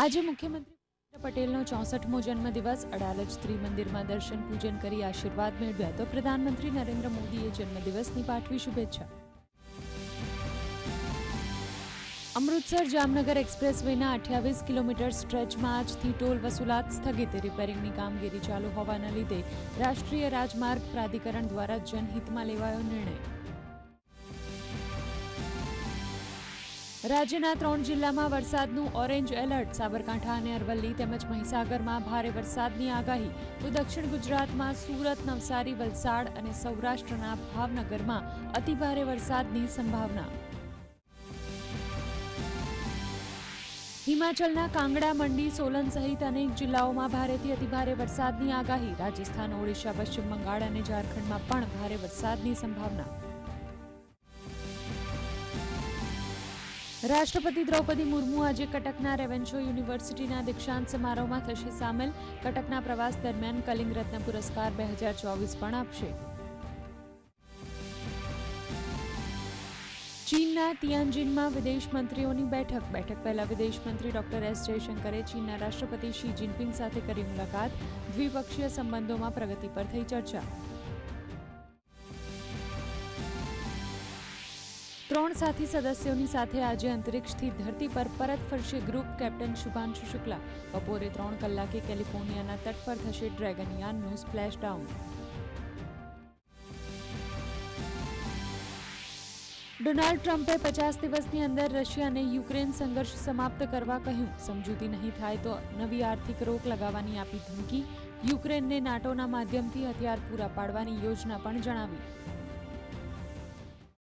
આજે મુખ્યમંત્રી પટેલનો ચોસઠમો જન્મદિવસ, અડાલજ ત્રિમંદિરમાં દર્શન પૂજન કરી આશીર્વાદ મેળવ્યા. તો પ્રધાનમંત્રી નરેન્દ્ર મોદીએ જન્મદિવસની પાઠવી શુભેચ્છા. અમૃતસર જામનગર એક્સપ્રેસવેના અઠ્યાવીસ કિલોમીટર સ્ટ્રેચમાં આજથી ટોલ વસૂલાત સ્થગિત. રિપેરિંગની કામગીરી ચાલુ હોવાના લીધે રાષ્ટ્રીય રાજમાર્ગ પ્રાધિકરણ દ્વારા જનહિતમાં લેવાયો નિર્ણય. રાજ્યના ત્રણ જિલ્લામાં વરસાદનું ઓરેન્જ એલર્ટ, સાબરકાંઠા અને અરવલ્લી તેમજ મહીસાગરમાં ભારે વરસાદની આગાહી. તો દક્ષિણ ગુજરાતમાં સુરત, નવસારી, વલસાડ અને સૌરાષ્ટ્રના ભાવનગરમાં અતિભારે વરસાદની સંભાવના. હિમાચલના કાંગડા, મંડી સોલન સહિત અનેક જિલ્લાઓમાં ભારેથી અતિભારે વરસાદની આગાહી. રાજસ્થાન, ઓડિશા, પશ્ચિમ બંગાળ અને ઝારખંડમાં પણ ભારે વરસાદની સંભાવના. રાષ્ટ્રપતિ દ્રૌપદી મુર્મુ આજે કટકના રેવેન્શો યુનિવર્સિટીના દીક્ષાંત સમારોહમાં થશે સામેલ. કટકના પ્રવાસ દરમિયાન કલિંગ રત્ન પુરસ્કાર બે હજાર ચોવીસ પણ આપશે. ચીનના તિયાનજીનમાં વિદેશ મંત્રીઓની બેઠક. બેઠક પહેલા વિદેશ મંત્રી ડોક્ટર એસ જયશંકરે ચીનના રાષ્ટ્રપતિ શી જિનપિંગ સાથે કરી મુલાકાત. દ્વિપક્ષીય સંબંધોમાં પ્રગતિ પર થઈ ચર્ચા. ત્રણ સાથી સદસ્યોની સાથે આજે અંતરિક્ષથી ધરતી પર પરત ફરશે ગ્રુપ કેપ્ટન શુભાંશુ શુક્લા. બપોરે ત્રણ કલાકે કેલિફોર્નિયાના તટ પર થશે ડ્રેગનયાનનું સ્પ્લેશ ડાઉન. ડોનાલ્ડ ટ્રમ્પે પચાસ દિવસની અંદર રશિયા અને યુક્રેન સંઘર્ષ સમાપ્ત કરવા કહ્યું. સમજૂતી નહીં થાય તો નવી આર્થિક રોક લગાવવાની આપી ધમકી. યુક્રેનને નાટોના માધ્યમથી હથિયાર પૂરા પાડવાની યોજના પણ જણાવી.